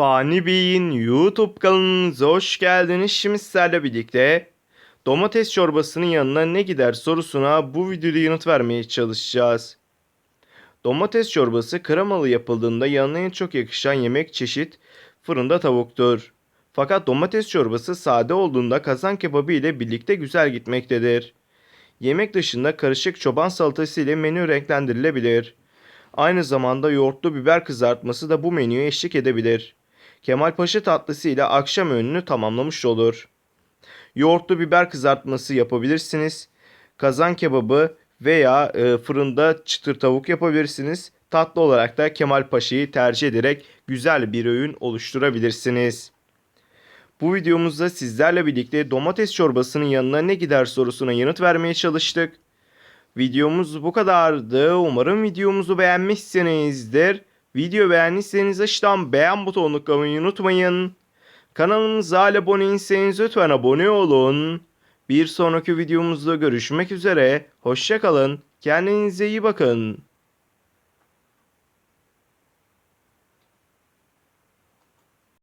Fani Bey'in YouTube kanalınıza hoş geldiniz. Şimdi sizlerle birlikte domates çorbasının yanına ne gider sorusuna bu videoda yanıt vermeye çalışacağız. Domates çorbası kremalı yapıldığında yanına en çok yakışan yemek çeşit fırında tavuktur. Fakat domates çorbası sade olduğunda kazan kebabı ile birlikte güzel gitmektedir. Yemek dışında karışık çoban salatası ile menü renklendirilebilir. Aynı zamanda yoğurtlu biber kızartması da bu menüye eşlik edebilir. Kemalpaşa tatlısı ile akşam öğününü tamamlamış olur. Yoğurtlu biber kızartması yapabilirsiniz. Kazan kebabı veya e, fırında çıtır tavuk yapabilirsiniz. Tatlı olarak da Kemalpaşa'yı tercih ederek güzel bir öğün oluşturabilirsiniz. Bu videomuzda sizlerle birlikte domates çorbasının yanına ne gider sorusuna yanıt vermeye çalıştık. Videomuz bu kadardı. Umarım videomuzu beğenmişsinizdir. Video beğendiyseniz aşağıdan beğen butonuna tıklamayı unutmayın. Kanalımıza abone değilseniz lütfen abone olun. Bir sonraki videomuzda görüşmek üzere. Hoşçakalın. Kendinize iyi bakın.